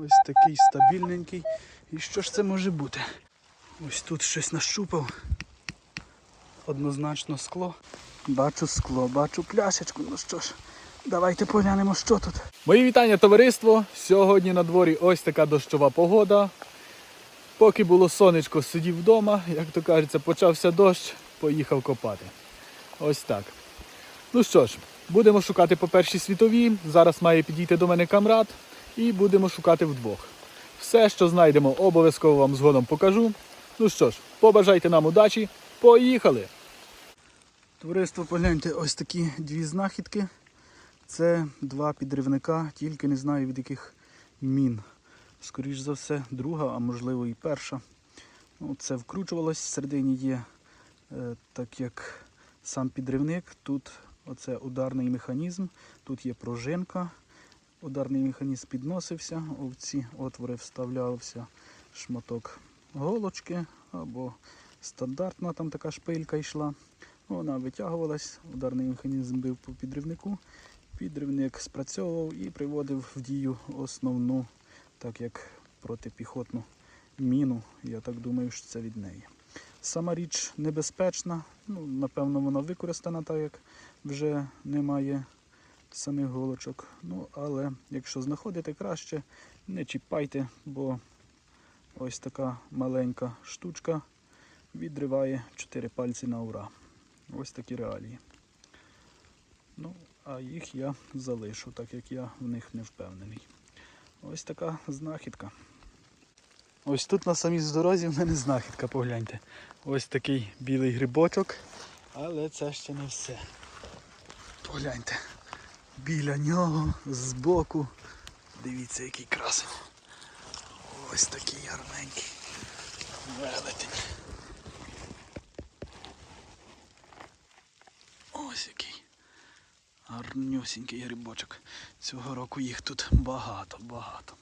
Ось такий стабільненький. І що ж це може бути? Ось тут щось нащупав. Однозначно скло. Бачу скло, бачу пляшечку. Ну що ж, давайте поглянемо, що тут. Мої вітання, товариство. Сьогодні на дворі ось така дощова погода. Поки було сонечко, сидів вдома, як то кажеться, почався дощ, поїхав копати. Ось так. Ну що ж, будемо шукати по першій світовій. Зараз має підійти до мене камрад і будемо шукати вдвох. Все, що знайдемо, обов'язково вам згодом покажу. Ну що ж, побажайте нам удачі. Поїхали! Товариство, погляньте, ось такі дві знахідки. Це два підривника, тільки не знаю від яких мін. Скоріш за все, друга, а можливо і перша. Ну, це вкручувалось, всередині є, е, так як сам підривник. Тут оце ударний механізм, тут є пружинка. Ударний механізм підносився, в ці отвори вставлявся шматок голочки або стандартна там така шпилька йшла. Вона витягувалась, ударний механізм бив по підривнику. Підривник спрацьовував і приводив в дію основну, так як протипіхотну міну. Я так думаю, що це від неї. Сама річ небезпечна, ну, напевно, вона використана, так як вже немає самих голочок. Ну, але якщо знаходите краще, не чіпайте, бо ось така маленька штучка відриває 4 пальці на ура. Ось такі реалії. Ну, а їх я залишу, так як я в них не впевнений. Ось така знахідка. Ось тут на самій дорозі в мене знахідка, погляньте. Ось такий білий грибочок, але це ще не все. Погляньте. Біля нього, збоку. Дивіться, який красень. Ось такий гарненький. Велетень. Ось який гарнюсінький грибочок. Цього року їх тут багато, багато.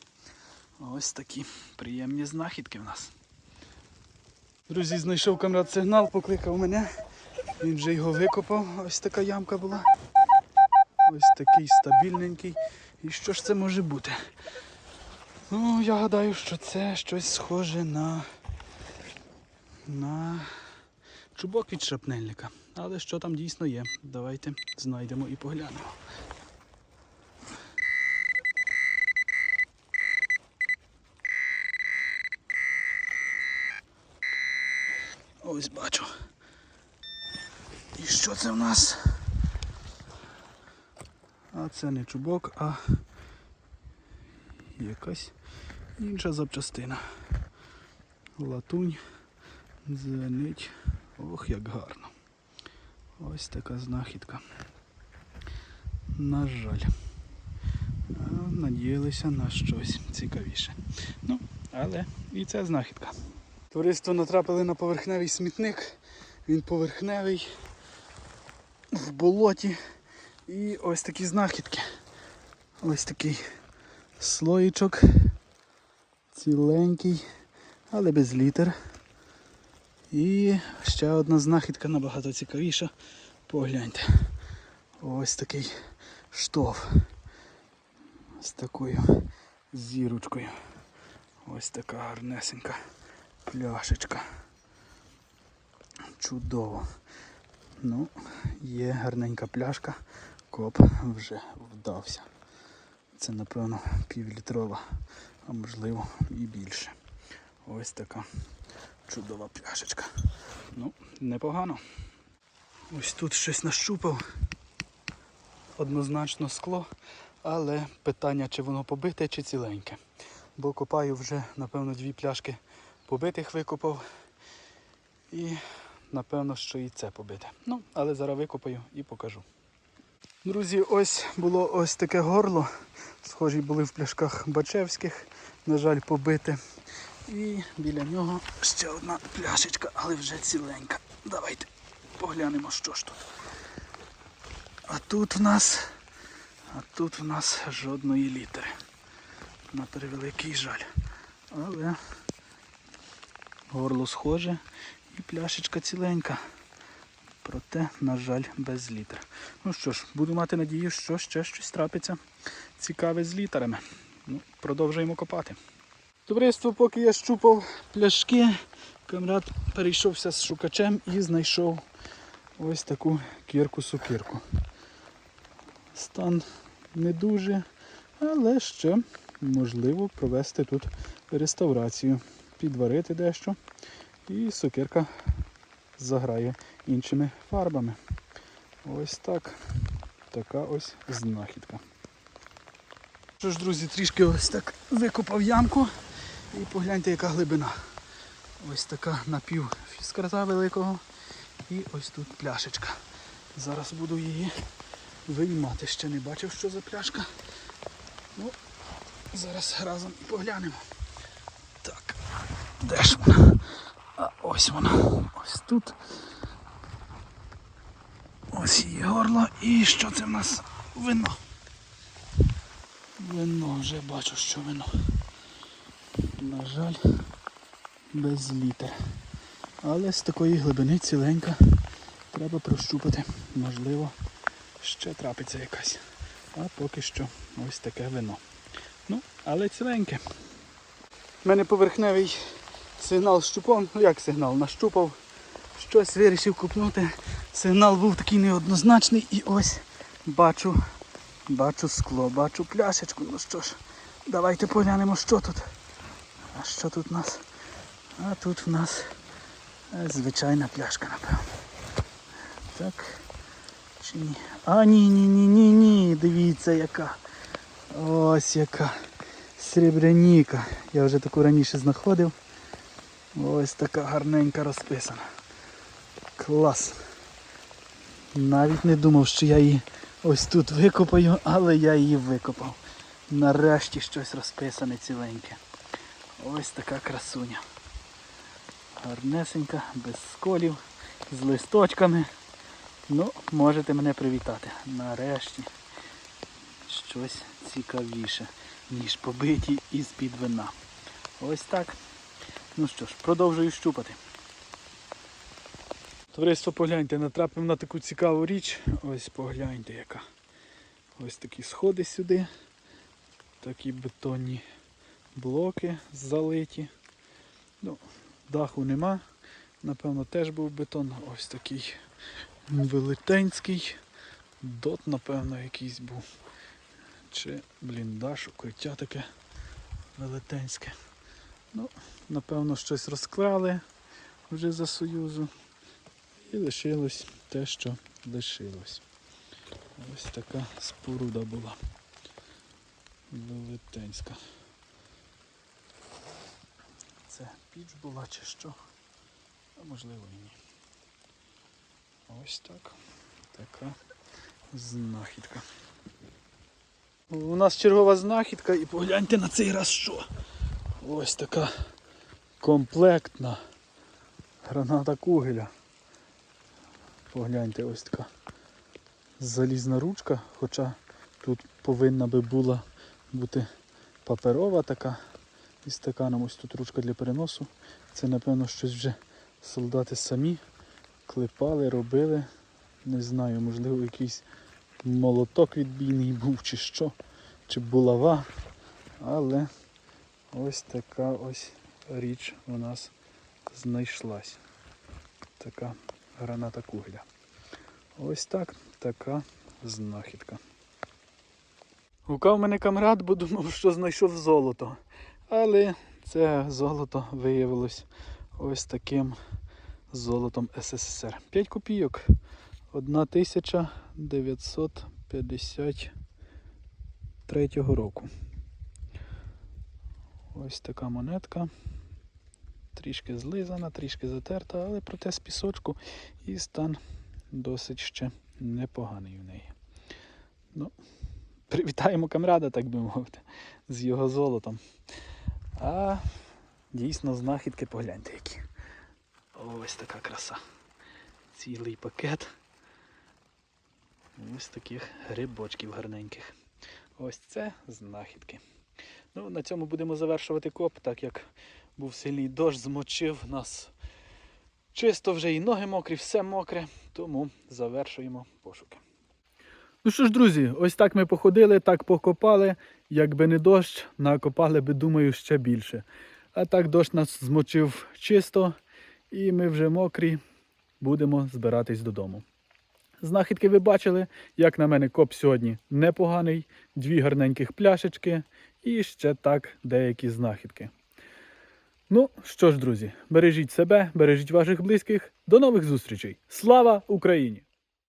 Ось такі приємні знахідки в нас. Друзі, знайшов камрад сигнал, покликав мене. Він вже його викопав. Ось така ямка була. Ось такий стабільненький. І що ж це може бути? Ну, я гадаю, що це щось схоже на. на чубок від шрапнельника. Але що там дійсно є? Давайте знайдемо і поглянемо. Ось бачу. І що це в нас? А це не чубок, а якась інша запчастина. Латунь дзвенить. Ох, як гарно. Ось така знахідка. На жаль. Надіялися на щось цікавіше. Ну, але і це знахідка. Товариство натрапили на поверхневий смітник. Він поверхневий в болоті. І ось такі знахідки. Ось такий слоїчок. Ціленький, але без літер. І ще одна знахідка набагато цікавіша. Погляньте. Ось такий штоф. З такою зірочкою. Ось така гарнесенька пляшечка. Чудово. Ну, є гарненька пляшка. Коп вже вдався. Це, напевно, півлітрова, а можливо і більше. Ось така чудова пляшечка. Ну, непогано. Ось тут щось нащупав. Однозначно скло, але питання, чи воно побите, чи ціленьке. Бо копаю вже, напевно, дві пляшки побитих викопав. І напевно, що і це побите. Ну, але зараз викопаю і покажу. Друзі, ось було ось таке горло. Схожі були в пляшках Бачевських, на жаль, побите. І біля нього ще одна пляшечка, але вже ціленька. Давайте поглянемо, що ж тут. А тут в нас, а тут в нас жодної літери. На превеликий жаль. Але горло схоже і пляшечка ціленька. Проте, на жаль, без літер. Ну що ж, буду мати надію, що ще щось трапиться цікаве з літерами. Ну, продовжуємо копати. Товариство, поки я щупав пляшки, камрад перейшовся з шукачем і знайшов ось таку кірку-сукірку. Стан не дуже, але ще можливо провести тут реставрацію, підварити дещо, і сокирка заграє іншими фарбами. Ось так. Така ось знахідка. Що ж, друзі, трішки ось так викопав ямку і погляньте, яка глибина. Ось така напів фіскарта великого. І ось тут пляшечка. Зараз буду її виймати. Ще не бачив, що за пляшка. Ну, зараз разом поглянемо. Так, де ж вона? Ось вона. Ось тут. Ось її горло. І що це в нас? Вино. Вино, вже бачу, що вино. На жаль, без літер. Але з такої глибини ціленька треба прощупати. Можливо, ще трапиться якась. А поки що ось таке вино. Ну, але ціленьке. У мене поверхневий сигнал з щупом. Ну як сигнал? Нащупав. Щось вирішив купнути. Сигнал був такий неоднозначний і ось бачу, бачу скло, бачу пляшечку. Ну що ж, давайте поглянемо, що тут. А що тут у нас? А тут в нас е, звичайна пляшка, напевно. Так. Чи ні? А ні, ні, ні, ні, ні. Дивіться яка. Ось яка. Срібряніка. Я вже таку раніше знаходив. Ось така гарненька розписана. Клас. Навіть не думав, що я її ось тут викопаю, але я її викопав. Нарешті щось розписане ціленьке. Ось така красуня. Гарнесенька, без сколів, з листочками. Ну, можете мене привітати. Нарешті щось цікавіше, ніж побиті із-під вина. Ось так. Ну що ж, продовжую щупати. Товариство, погляньте, натрапив на таку цікаву річ. Ось погляньте яка. Ось такі сходи сюди. Такі бетонні блоки залиті. Ну, даху нема. Напевно, теж був бетон. Ось такий велетенський. Дот, напевно, якийсь був. Чи бліндаж, укриття таке велетенське. Ну, напевно, щось розкрали вже за Союзу. І лишилось те, що лишилось. Ось така споруда була. Велетенська. Це піч була чи що? А можливо і ні. Ось так. Така знахідка. У нас чергова знахідка і погляньте на цей раз що. Ось така комплектна граната кугеля. Погляньте, ось така залізна ручка, хоча тут повинна би була бути паперова така із стаканом. Ось тут ручка для переносу. Це напевно щось вже солдати самі клепали, робили. Не знаю, можливо якийсь молоток відбійний був чи що, чи булава. Але ось така ось річ у нас знайшлась. Така граната кугля. Ось так, така знахідка. Гукав мене камрад, бо думав, що знайшов золото. Але це золото виявилось ось таким золотом СССР. 5 копійок. 1953 року. Ось така монетка. Трішки злизана, трішки затерта, але проте з пісочку і стан досить ще непоганий в неї. Ну, привітаємо камрада, так би мовити, з його золотом. А дійсно знахідки погляньте які. Ось така краса. Цілий пакет. Ось таких грибочків гарненьких. Ось це знахідки. Ну, на цьому будемо завершувати коп, так як був сильний дощ, змочив нас. Чисто вже і ноги мокрі, все мокре, тому завершуємо пошуки. Ну що ж, друзі, ось так ми походили, так покопали. Якби не дощ, накопали би, думаю, ще більше. А так дощ нас змочив чисто, і ми вже мокрі, будемо збиратись додому. Знахідки ви бачили, як на мене коп сьогодні непоганий, дві гарненьких пляшечки і ще так деякі знахідки. Ну що ж, друзі, бережіть себе, бережіть ваших близьких. До нових зустрічей. Слава Україні!